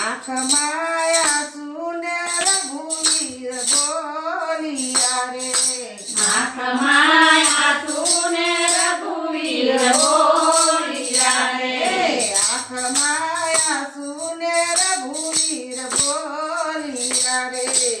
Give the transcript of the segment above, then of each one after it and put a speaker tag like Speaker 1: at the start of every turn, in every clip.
Speaker 1: આંખ માયા સુને રઘુવીર બોલિયા રે આંખ માયા સુને રઘુવીર બોલિયા રે હે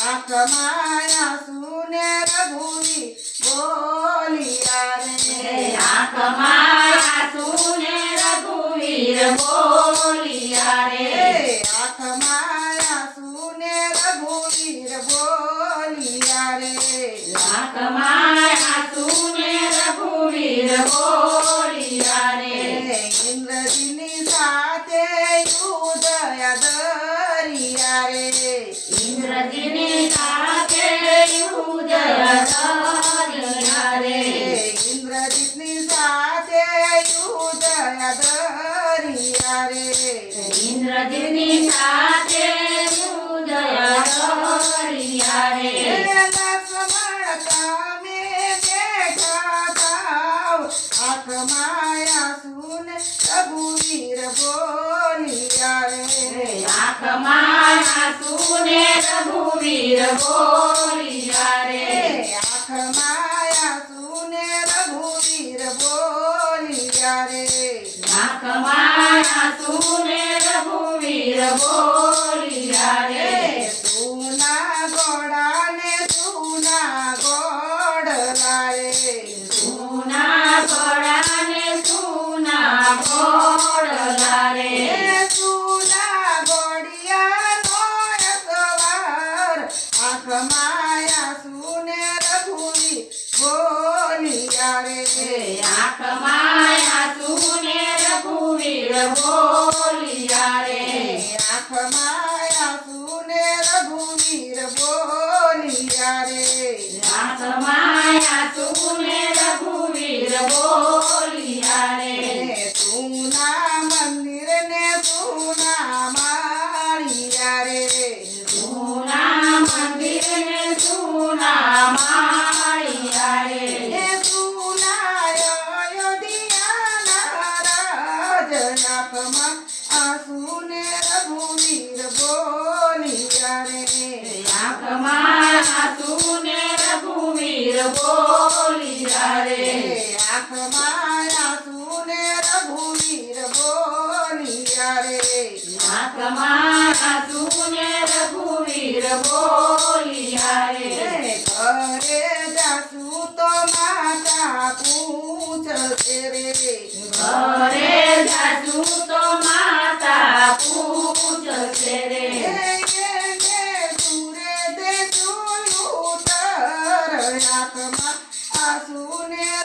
Speaker 1: જાય આંખમાં આંસુને રઘુવી બોલિયા રે હે આંખમાં આંસુને રઘુવીર બોલિયા રે હે દરિયા રે
Speaker 2: ઇન્દ્રજીની સાથે ઉદય રે
Speaker 1: ઇન્દ્રજીતની સાથે યુદય દરિયા રે
Speaker 2: ઇન્દ્રજીની સાથે ઉદય હરિયા રે
Speaker 1: લક્ષ્મણ કામે બેઠા થાવ. આંખમાં આંસુને રઘુવીર બોલિયા રે
Speaker 2: આંખમાં આંસુને રઘુવીર બોલિયા રે
Speaker 1: આંખમાં આંસુને રઘુવીર બોલિયા રે
Speaker 2: આંખમાં આંસુને રઘુવીર બોલિયા રે
Speaker 1: સુના ગોડાને સુના ગોડલા રે
Speaker 2: સુના ગળાને સુના ઘોડલા
Speaker 1: આંખમાં આંસુને રઘુવી બોલિયા રે
Speaker 2: આંખમાં આંસુને રઘુવીર બોલિયા રે
Speaker 1: આંખમાં આંસુને રઘુવીર બોલિયા રે
Speaker 2: બોલિયા રે આંખમાં આંસુને રઘુવીર બોલિયા રે
Speaker 1: રઘુવીર બોલિયા રે ઘરે જાસુ તો માતા પૂછશે રે.
Speaker 2: ઘરે જાસુ તો માતા પૂછશે રે.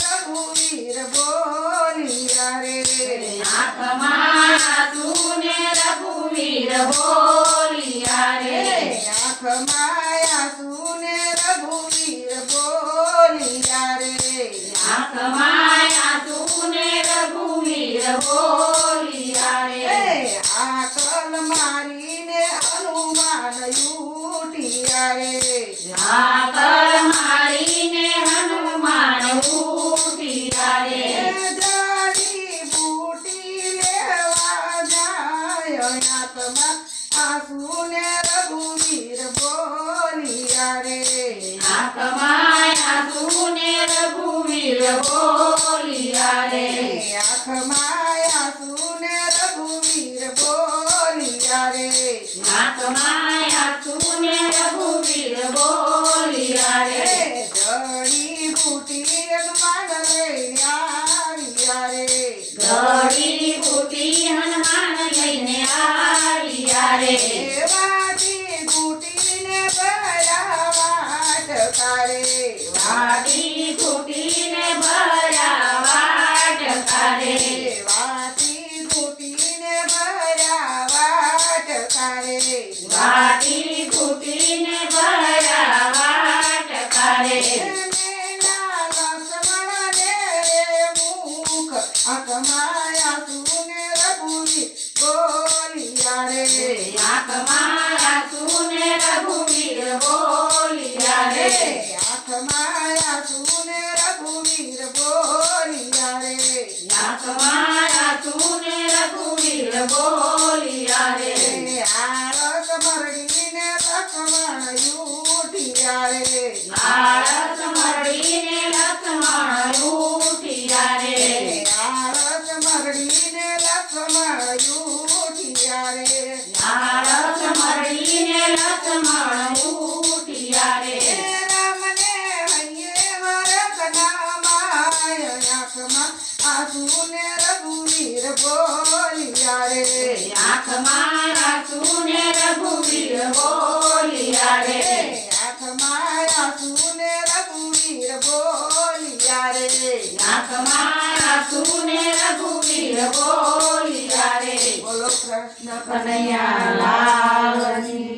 Speaker 1: રઘુવીર બોલિયા રે
Speaker 2: આંખમાં
Speaker 1: મારીને અનુમાન યુટિયા રે. આત્મા આંસુને રઘુવીર બોલિયા રે.
Speaker 2: આંખમાં આસુને રઘુવીર બોલિયા રે.
Speaker 1: આંખમાં આસુને રઘુવીર બોલિયા રે.
Speaker 2: આંખમાં આંસુને રઘુવીર બોલિયા રે.
Speaker 1: જડી બુટી લઈને આવ્યા રે.
Speaker 2: ઘડી
Speaker 1: વાટી
Speaker 2: ફૂટીને ભર્યા વાટકા રે
Speaker 1: વાટી બુટીને ભર્યા વાટકા રે
Speaker 2: વાટી ફૂટીને ભર્યા વાટકા રે આંખમાં આંખમાં તું રઘુવીર બોલિયા રે. આળસ મરડીને લક્ષ્મણ ઉઠ્યા રે.
Speaker 1: આળસ મરડીને લક્ષ્મણ ઉઠ્યા રે.
Speaker 2: આળસ મરડીને લક્ષ્મણ ઉઠ્યા
Speaker 1: આંસુને રઘુવીર બોલિયા રે
Speaker 2: આંખમાં આંસુને રઘુવીર બોલિયા રે
Speaker 1: આંખમાં આંસુને રઘુવીર બોલિયા રે
Speaker 2: આંખમાં આંસુને રઘુવીર બોલિયા રે
Speaker 1: બોલો કૃષ્ણ
Speaker 2: કનૈયા લાલની